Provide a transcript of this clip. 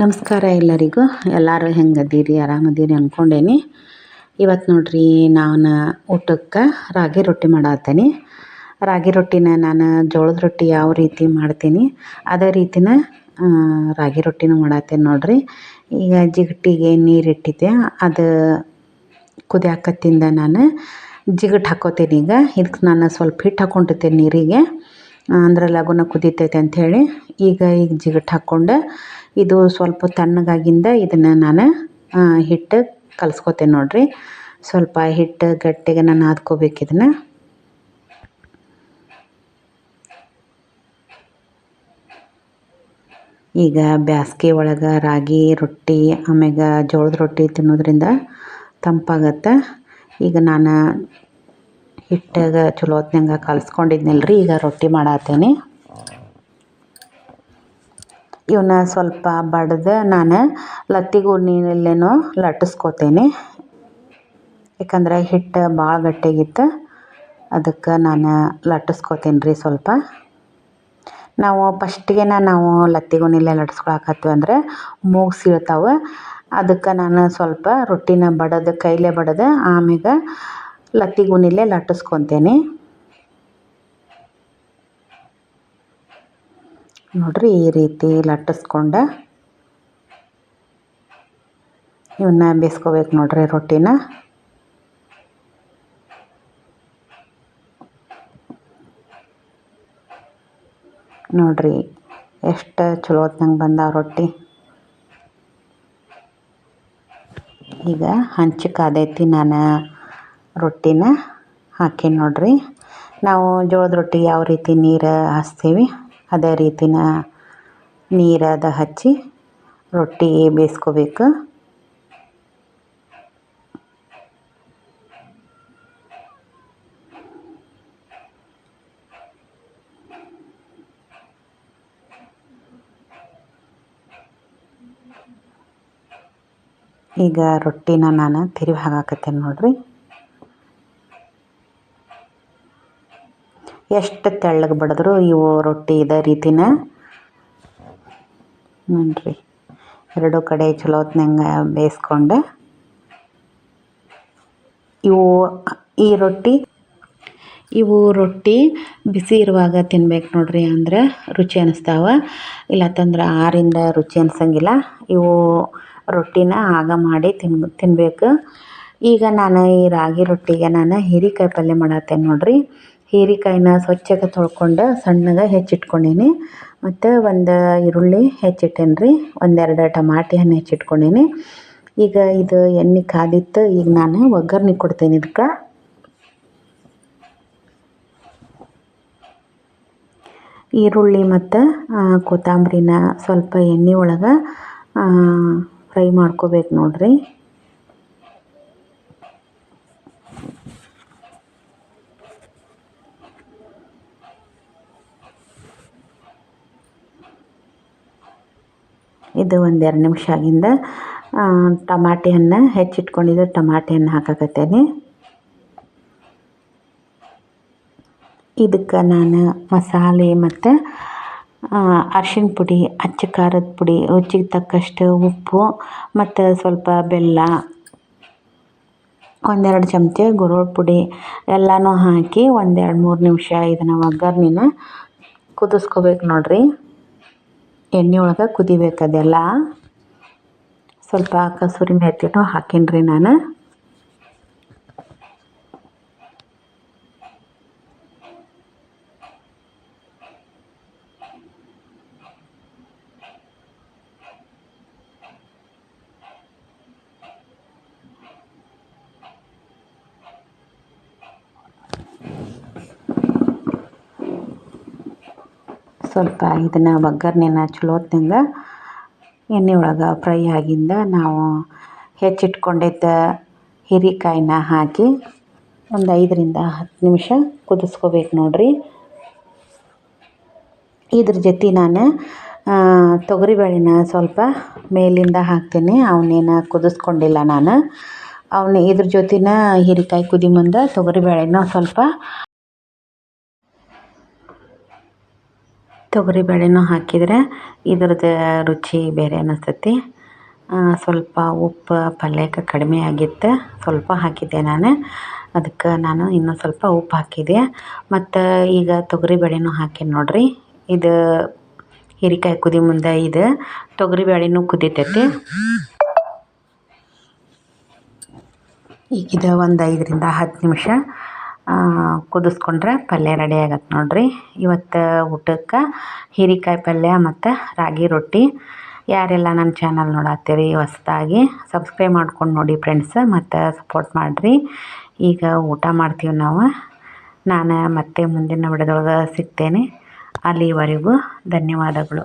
ನಮಸ್ಕಾರ ಎಲ್ಲರಿಗೂ. ಎಲ್ಲರೂ ಹೆಂಗದೀರಿ? ಆರಾಮದೀರಿ ಅಂದ್ಕೊಂಡೇನಿ ಇವತ್ತು ನೋಡ್ರಿ ನಾನು ಊಟಕ್ಕೆ ರಾಗಿ ರೊಟ್ಟಿ ಮಾಡತ್ತೀನಿ ರಾಗಿ ರೊಟ್ಟಿನ ನಾನು ಜೋಳದ ರೊಟ್ಟಿ ಯಾವ ರೀತಿ ಮಾಡ್ತೀನಿ, ಅದೇ ರೀತಿನ ರಾಗಿ ರೊಟ್ಟಿನೂ ಮಾಡತ್ತೇನೆ ನೋಡ್ರಿ. ಈಗ ಜಿಗಟಿಗೆ ನೀರು ಇಟ್ಟಿದ್ದೆ, ಅದು ಕುದಿಯಾಕತ್ತಿಂದ ನಾನು ಜಿಗಟ್ ಹಾಕೋತೀನಿ ಈಗ. ಇದಕ್ಕೆ ನಾನು ಸ್ವಲ್ಪ ಹಿಟ್ಟು ಹಾಕೊಂಡಿರ್ತೀನಿ ನೀರಿಗೆ. ಅಂದ್ರೆ ಲಗುನ ಕುದೀತೈತೆ ಅಂಥೇಳಿ ಈಗ ಈಗ ಜಿಗಟ್ ಹಾಕ್ಕೊಂಡು ಇದು ಸ್ವಲ್ಪ ತಣ್ಣಗಾಗಿಂದ ಇದನ್ನು ನಾನು ಹಿಟ್ಟು ಕಲ್ಸ್ಕೊತೇನೆ ನೋಡಿರಿ. ಸ್ವಲ್ಪ ಹಿಟ್ಟು ಗಟ್ಟಿಗೆ ನಾನು ಹಾದ್ಕೋಬೇಕು ಇದನ್ನು. ಈಗ ಬ್ಯಾಸ್ಗೆ ಒಳಗೆ ರಾಗಿ ರೊಟ್ಟಿ, ಆಮ್ಯಾಗ ಜೋಳದ ರೊಟ್ಟಿ ತಿನ್ನೋದ್ರಿಂದ ತಂಪಾಗತ್ತೆ. ಈಗ ನಾನು ಹಿಟ್ಟಾಗ ಚಲೋ ಹೊತ್ನಾಗ ಕಲಸ್ಕೊಂಡಿದ್ನಲ್ರಿ, ಈಗ ರೊಟ್ಟಿ ಮಾಡತ್ತೇನೆ ಇವನ್ನ ಸ್ವಲ್ಪ ಬಡ್ದು ನಾನು ಲತ್ತಿಗುಣಿಯಲ್ಲೇನೋ ಲಟ್ಟಿಸ್ಕೋತೀನಿ. ಯಾಕಂದ್ರೆ ಹಿಟ್ಟು ಭಾಳ ಗಟ್ಟಿಯಾಗಿತ್ತು ಅದಕ್ಕೆ ನಾನು ಲಟ್ಟಿಸ್ಕೋತೀನಿ ರೀ ಸ್ವಲ್ಪ. ನಾವು ಫಸ್ಟಿಗೆ ನಾವು ಲತ್ತಿಗುಣಿಲೆ ಲಟ್ಸ್ಕೊಳಕತ್ತೀವಿ ಅಂದ್ರೆ ಮೂಗು ಸೀಳ್ತಾವೆ ಅದಕ್ಕೆ ನಾನು ಸ್ವಲ್ಪ ರೊಟ್ಟಿನ ಬಡದು ಕೈಲೇ ಬಡದು ಆಮ್ಯಾಗ ಲತ್ತಿಗುಣಿಲೆ ಲಟ್ಟಿಸ್ಕೊತೇನೆ. ನೋಡ್ರಿ ಈ ರೀತಿ ಲಟ್ಟಿಸ್ಕೊಂಡು ಇವನ್ನ ಬೇಯಿಸ್ಕೋಬೇಕು ನೋಡ್ರಿ ರೊಟ್ಟಿನ. ನೋಡ್ರಿ ಎಷ್ಟು ಚಲೋ ಹೊತ್ನಂಗೆ ಬಂದಾವ ರೊಟ್ಟಿ. ಈಗ ಹಂಚಿಕಾದೈತಿ ನಾನು ರೊಟ್ಟಿನ ಹಾಕಿ ನೋಡ್ರಿ. ನಾವು ಜೋಳದ ರೊಟ್ಟಿ ಯಾವ ರೀತಿ ನೀರು ಹಾಸ್ತೀವಿ. ಅದೇ ರೀತಿನ ನೀರಾದ ಹಚ್ಚಿ ರೊಟ್ಟಿ ಬೇಯಿಸ್ಕೋಬೇಕು. ಈಗ ರೊಟ್ಟಿನ ನಾನು ತಿರುವಿ ಹಾಕಾಕತ್ತೇನೆ ನೋಡ್ರಿ. ಎಷ್ಟು ತೆಳ್ಳಗೆ ಬಡಿದ್ರು ಇವು ರೊಟ್ಟಿ ಇದೇ ರೀತಿನ? ನೋಡ್ರಿ ಎರಡು ಕಡೆ ಚಲೋ ಹೊತ್ನಂಗೆ ಬೇಯಿಸ್ಕೊಂಡು. ಇವು ಈ ರೊಟ್ಟಿ, ಇವು ರೊಟ್ಟಿ ಬಿಸಿ ಇರುವಾಗ ತಿನ್ಬೇಕು ನೋಡ್ರಿ ಅಂದ್ರೆ ರುಚಿ ಅನ್ನಿಸ್ತಾವೆ ಇಲ್ಲತ್ತಂದ್ರೆ ಆರಿಂದ ರುಚಿ ಅನ್ಸಂಗಿಲ್ಲ. ಇವು ರೊಟ್ಟಿನ ಆಗ ಮಾಡಿ ತಿನ್ ತಿನ್ನಬೇಕು ಈಗ ನಾನು ಈ ರಾಗಿ ರೊಟ್ಟಿಗೆ ನಾನು ಹೀರಿಕಾಯಿ ಪಲ್ಯ ಮಾಡತ್ತೇನೆ ನೋಡ್ರಿ. ಹೀರೆಕಾಯಿನ ಸ್ವಚ್ಛಗೆ ತೊಳ್ಕೊಂಡು ಸಣ್ಣಗೆ ಹೆಚ್ಚಿಟ್ಕೊಂಡೀನಿ. ಮತ್ತು ಒಂದು ಈರುಳ್ಳಿ ಹೆಚ್ಚಿಟ್ಟೇನಿ ರೀ ಒಂದೆರಡು ಟಮಾಟಿ ಹಣ್ಣು ಹೆಚ್ಚಿಟ್ಕೊಂಡೀನಿ. ಈಗ ಇದು ಎಣ್ಣೆ ಕಾದಿತ್ತು, ಈಗ ನಾನು ಒಗ್ಗರಣೆ ಕೊಡ್ತೀನಿ ಇದಕ್ಕೆ ಈರುಳ್ಳಿ ಮತ್ತು ಕೊತ್ತಂಬ್ರಿನ ಸ್ವಲ್ಪ ಎಣ್ಣೆ ಒಳಗೆ ಫ್ರೈ ಮಾಡ್ಕೋಬೇಕು ನೋಡ್ರಿ. ಇದು ಒಂದು ಎರಡು ನಿಮಿಷ ಆಗಿಂದ ಟಮಾಟೆಯನ್ನು ಟಮಾಟಿ ಹಣ್ಣು ಹಾಕಕತ್ತೇನೆ. ಇದಕ್ಕೆ ನಾನು ಮಸಾಲೆ ಮತ್ತು ಅರ್ಶಿನ ಪುಡಿ, ಅಚ್ಚ ಖಾರದ ಪುಡಿ, ರುಚಿಗೆ ತಕ್ಕಷ್ಟು ಉಪ್ಪು ಮತ್ತು ಸ್ವಲ್ಪ ಬೆಲ್ಲ, ಒಂದೆರಡು ಚಮಚ ಗುರೋಳ್ ಪುಡಿ ಎಲ್ಲನೂ ಹಾಕಿ ಒಂದೆರಡು ಮೂರು ನಿಮಿಷ ಇದನ್ನು ಒಗ್ಗರ್ಣೆನ ಕುದಿಸ್ಕೋಬೇಕು ನೋಡಿರಿ. ಎಣ್ಣೆ ಒಳಗೆ ಕುದಿಬೇಕು ಅದೆಲ್ಲ. ಸ್ವಲ್ಪ ಕಸೂರಿ ಮೆತ್ತಿನೂ ಹಾಕೀನಿ ರೀ ನಾನು. ಸ್ವಲ್ಪ ಇದನ್ನು ಒಗ್ಗರ್ಣೆನ ಚಲೋ ಎಣ್ಣೆ ಒಳಗೆ ಫ್ರೈ ಆಗಿಂದ ನಾವು ಹೆಚ್ಚಿಟ್ಕೊಂಡಿದ್ದ ಹೀರೆಕಾಯಿನ ಹಾಕಿ ಒಂದು ಐದರಿಂದ ಹತ್ತು ನಿಮಿಷ ಕುದಿಸ್ಕೋಬೇಕು ನೋಡಿರಿ. ಇದ್ರ ಜೊತೆ ನಾನು ತೊಗರಿಬೇಳೆನ ಸ್ವಲ್ಪ ಮೇಲಿಂದ ಹಾಕ್ತೀನಿ ಅವನ್ನೇನು ಕುದಿಸ್ಕೊಂಡಿಲ್ಲ ನಾನು. ಅವನ್ನ ಇದ್ರ ಜೊತೆನ ಹೀರೆಕಾಯಿ ಕುದಿ ಮುಂದೆ ತೊಗರಿಬೇಳೆನ ಸ್ವಲ್ಪ ತೊಗರಿ ಬೇಳೆನೂ ಹಾಕಿದರೆ ಇದ್ರದ್ದು ರುಚಿ ಬೇರೆ ಅನ್ನಿಸ್ತೈತಿ ಸ್ವಲ್ಪ ಉಪ್ಪು ಪಲ್ಯಕ್ಕೆ ಕಡಿಮೆ ಆಗಿತ್ತು. ಸ್ವಲ್ಪ ಹಾಕಿದ್ದೆ ನಾನು. ಅದಕ್ಕೆ ನಾನು ಇನ್ನೂ ಸ್ವಲ್ಪ ಉಪ್ಪು ಹಾಕಿದೆ. ಮತ್ತು ಈಗ ತೊಗರಿ ಬೇಳೆನೂ ಹಾಕೀನಿ ನೋಡಿರಿ. ಇದು ಹೀರಿಕಾಯಿ ಕುದಿ ಮುಂದೆ ಇದು ತೊಗರಿ ಬೇಳೆನೂ ಕುದಿತೈತಿ. ಈಗಿದ ಒಂದು ಐದರಿಂದ ಹತ್ತು ನಿಮಿಷ ಕುದಿಸ್ಕೊಂಡ್ರೆ ಪಲ್ಯ ರೆಡಿ ಆಗತ್ತೆ ನೋಡಿರಿ. ಇವತ್ತು ಊಟಕ್ಕೆ ಹೀರೆಕಾಯಿ ಪಲ್ಯ ಮತ್ತು ರಾಗಿ ರೊಟ್ಟಿ. ಯಾರೆಲ್ಲ ನನ್ನ ಚಾನಲ್ ನೋಡತ್ತೀರಿ, ಹೊಸ್ದಾಗಿ ಸಬ್ಸ್ಕ್ರೈಬ್ ಮಾಡ್ಕೊಂಡು ನೋಡಿ ಫ್ರೆಂಡ್ಸ್ ಮತ್ತು ಸಪೋರ್ಟ್ ಮಾಡಿರಿ. ಈಗ ಊಟ ಮಾಡ್ತೀವಿ ನಾವು. ನಾನು ಮತ್ತೆ ಮುಂದಿನ ವಿಡಿಯೋದೊಳಗೆ ಸಿಗ್ತೇನೆ. ಅಲ್ಲಿವರೆಗೂ ಧನ್ಯವಾದಗಳು.